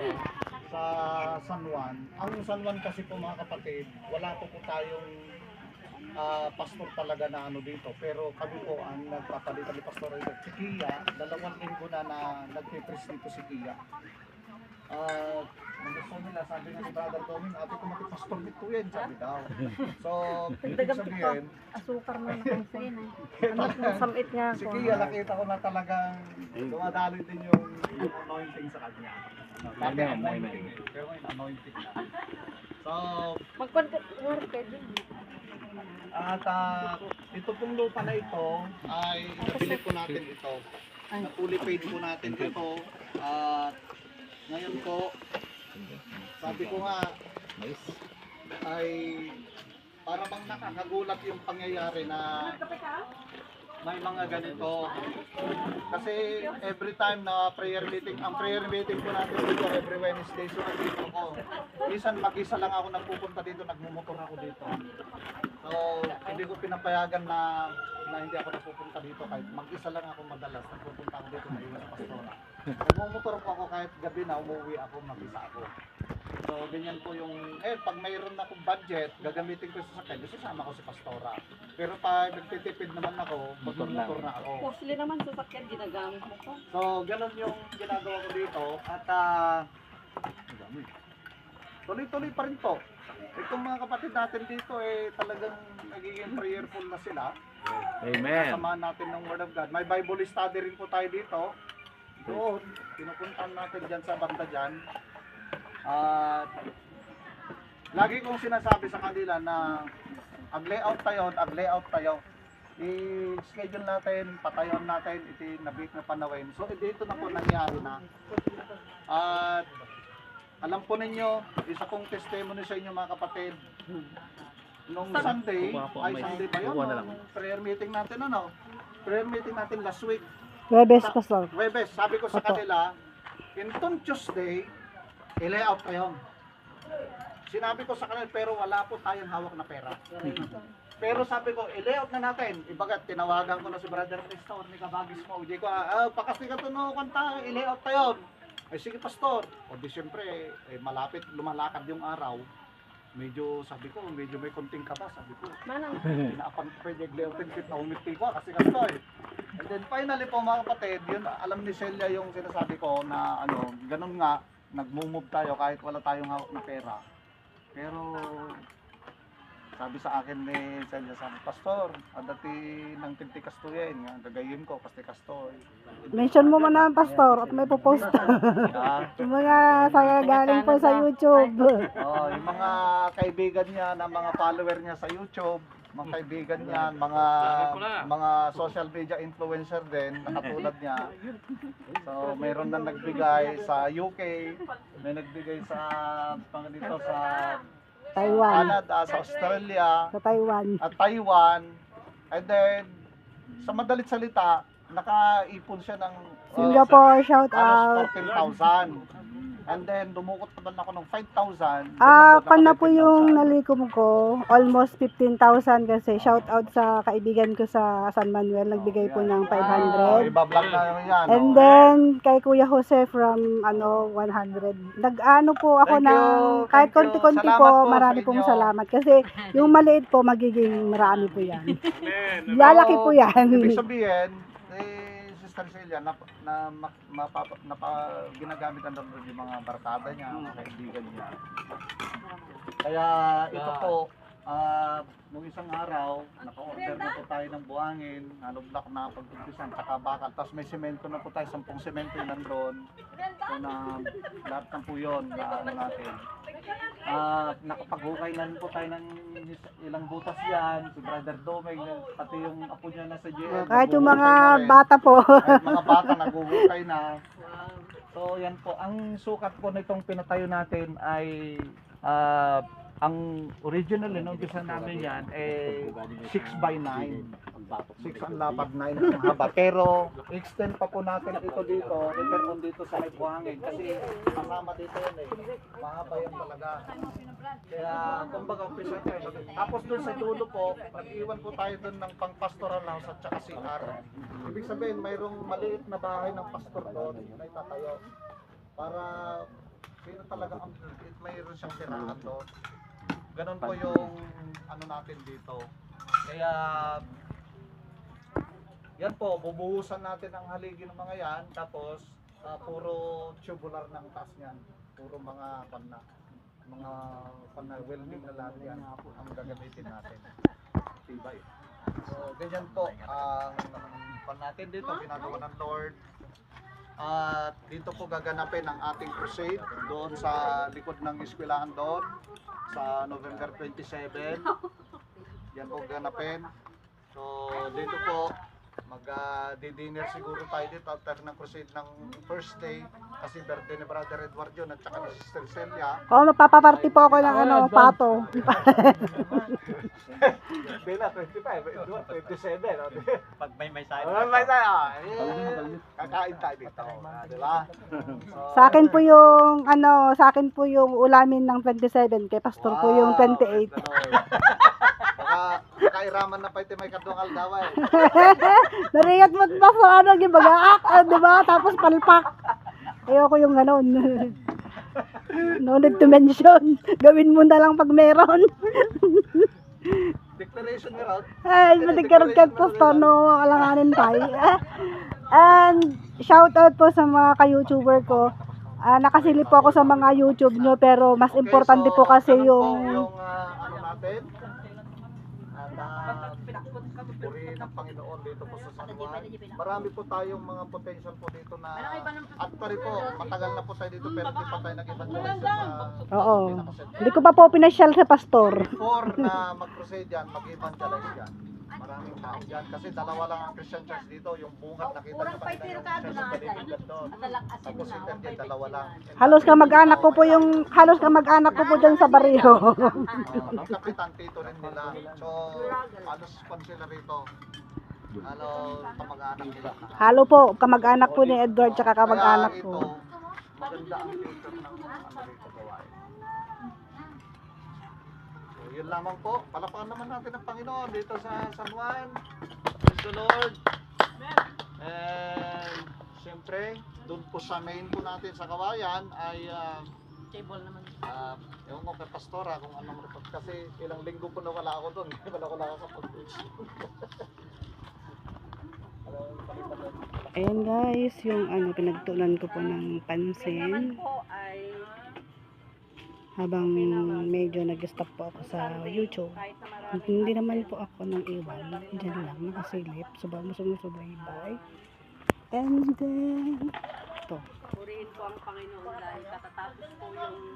dito sa San Juan. Ang San Juan kasi po mga kapatid, wala po po tayong ah, pastor talaga na ano dito. Pero kami po ang nagpapalitan ni Pastor Robert. Si Kia, dalawang linggo na na nagpipres dito si Kia. Ah, gusto nila, sabi nga si Brother Toming, ate ko makipastor dito yan, sabi daw. So, ibig sabihin, Asukar na lang sa yun eh. Anak ng samit nga ako. Kia, nakita ko na talagang dumadalo din yung, anointing sa kanya. Dati anointing eh, pero ngayon anointing na. So, Magpag-work ka din. at ah, ito pong lupa na ito ay nabili po natin ito. Ay. Napuli paid po natin ito. At ngayon po, sabi ko nga, Nice. ay para bang nakakagulat yung pangyayari na may mga ganito. Kasi every time na prayer meeting, ang prayer meeting po natin dito every Wednesday, so nandito ako. Minsan mag-isa lang ako nagpupunta dito, nagmumotor ako dito. So, hindi ko pinapayagan na na hindi ako napupunta dito kahit mag-isa lang ako madalas nagpupunta ako dito na iwas pastora. Nagmumotor po ako kahit gabi na umuwi ako, mag-isa ako. So, ganyan po yung, eh, pag mayroon akong budget, gagamitin ko sa sakay, sasama ko si Pastora. Pero pag nagtitipid naman ako, Motor magmumotor na ako. Mostly naman sa sakyan ginagamit mo ko. So, ganun yung ginagawa ko dito. At, ah, tuloy-tuloy pa rin po. Itong mga kapatid natin dito, eh, talagang nagiging prayerful na sila. Amen. Samahan natin ng Word of God. May Bible study rin po tayo dito. Doon, pinupuntahan natin dyan sa banda dyan. At lagi kong sinasabi sa kanila na ag-layout tayo, ag-layout tayo. I-schedule natin, patayon natin, iti nabik na panawin. So, dito na po nangyari na. At alam po ninyo, isa kong testimony sa inyo mga kapatid. Nung Sunday, ay Sunday ba yun? Nung prayer meeting natin ano? Prayer meeting natin last week. Webes, Pastor. Webes, sabi ko sa Opo. kanila, itong Tuesday, i-layout kayo. Sinabi ko sa kanila, pero wala po tayong hawak na pera. Pero sabi ko, i-layout na natin. Ibagat, tinawagan ko na si Brother Nestor, ni Kabagis mo. Hindi ko, ah, pakasi ka to no, kanta, i-layout tayo. Ay sige, Pastor. O di syempre, eh, malapit, lumalakad yung araw. Medyo, sabi ko, medyo may konting kaba. Sabi ko, Manang, Pinaapan ko pwede gleotin kit na umiti ko kasi kasto eh. And then finally po mga kapatid, yun alam ni Celia yung sinasabi ko na ano, ganun nga, nagmumove tayo kahit wala tayong hawak na pera. Pero sabi sa akin ni Celia, sabi, Pastor, adati ng tinti kastoy nga, gagayin ko, pasti kastoy. Mention mo muna ang Pastor at may popost. Yung mga sa galing po sa YouTube. Oh, yung mga kaibigan niya na mga follower niya sa YouTube, mga kaibigan niya, mga mga social media influencer din, na katulad niya. So, mayroon na nagbigay sa UK, may nagbigay sa pang dito sa Taiwan. Canada, sa Australia, Sa Taiwan. at Taiwan. And then sa madalit salita, nakaipon siya ng uh, Singapore, shout out. 14,000. And then dumukot naman ako ng 5,000. Ah, pan na po 15,000. yung nalikom ko. Almost 15,000 kasi shout out sa kaibigan ko sa San Manuel. Nagbigay po ng Oh, 500. iba-vlog na naman yan. And oh. then, kay Kuya Jose from ano 100. Nag-ano po ako Thank you, ng kahit you. konti-konti Salamat po, po marami pong salamat. Kasi yung maliit po, magiging marami po yan. Lalaki po yan. Ibig sabihin, Sister Celia, na, na, ma, mapapa, napa, ginagamit ang yung mga barkada niya, mga kaibigan niya. Kaya ito po, ah, nung isang araw, naka-order na po tayo ng buhangin, nalublak na pag-umpisan, tsaka bakal. Tapos may semento na po tayo, sampung semento yung nandun. So na lahat ng po yun na ano natin. Ah, nakapaghukay na po tayo ng ilang butas yan, si Brother Domeng, pati yung apo niya na sa JL. Kahit yung mga bata po. Kahit mga bata naghuhukay na. So yan po, ang sukat po nitong pinatayo natin ay ah, ang original nung umpisa namin yan eh 6 by 9. 6 ang lapad, 9 ang haba. Pero extend pa po natin ito dito, repair on dito sa may buhangin kasi kasama dito yan eh. Mahaba yan talaga. Kaya kumbaga umpisa tayo. Tapos doon sa dulo po, nag-iwan po tayo doon ng pang pastoral house at saka CR. Ibig sabihin mayroong maliit na bahay ng pastor doon na itatayo para talaga ang mayroon siyang tirahan doon. Ganon po yung ano natin dito. Kaya yan po, bubuhusan natin ang haligi ng mga yan, tapos ah, puro tubular ng taas niyan. Puro mga panna, mga panna welding na lahat yan ang gagamitin natin. Tibay. So, ganyan po ang pan natin dito, ginagawa ng Lord. At dito po gaganapin ang ating crusade doon sa likod ng eskwelahan doon sa November 27. Yan po ganapin. So dito po mag uh, dinner siguro tayo dito after ng crusade ng first day kasi birthday ni Brother Edward yun at saka ni Sister Celia. Oo, magpapaparty po ako ng ano, pato. Bella 25, Edward 27. no? Pag may may sayo. Oh, may tayo. Eh, kakain tayo dito. ah, Di ba? Sa akin po yung, ano, sa akin po yung ulamin ng 27, kay pastor po yung 28. Baka kairaman na pa ito may kadungal daw eh. Naringat mo pa sa ano, gibagaak, ah, di ba? Tapos palpak. Ayoko yung ganon. no need to mention. Gawin mo na lang pag meron. Declaration Rod. Ay, matigkarot ka pastor, no, alanganin pa. eh. And, shout out po sa mga ka-YouTuber ko. Ah, nakasilip po ako sa mga YouTube nyo, pero mas importante po kasi po yung... yung ah, ano natin. Uh, purihin ng Panginoon dito po sa San Juan. Marami po tayong mga potential po dito na at pa rin po, matagal na po tayo dito pero hindi pa tayo nag-evangelize sa Oo. Hindi ko pa po pinasyal sa pastor. before na mag-crusade yan, mag-evangelize yan. Maraming tao dyan. Kasi dalawa lang ang Christian church dito. Yung bungat nakita nyo kanina yung the Living God doon. Tapos yung Intergate, dalawa lang. Halos ka mag-anak ko po yung... Halos ka mag-anak ko po dyan sa baryo. Oo, ang kapitan tito rin nila. So, halos sila rito. Ano, kamag-anak nila. Halo po, kamag-anak po ni Edward tsaka kamag-anak ko. maganda ang future ng ano rito yun lamang po. Palapakan naman natin ang Panginoon dito sa San Juan. Praise the Lord. And, siyempre, doon po sa main po natin sa kawayan ay ah, Table naman. Ah, ewan ko kay Pastora kung anong report kasi ilang linggo po na wala ako doon. wala ko nakakapag-preach. Ayan guys, yung ano, pinagtulan ko po ng pansin. Po Habang medyo nag-stop po ako sa YouTube. Hindi naman po ako nang iwan. Diyan lang, nakasilip. Subang sumusubaybay. And then, ito. Purihin po ang Panginoon dahil katatapos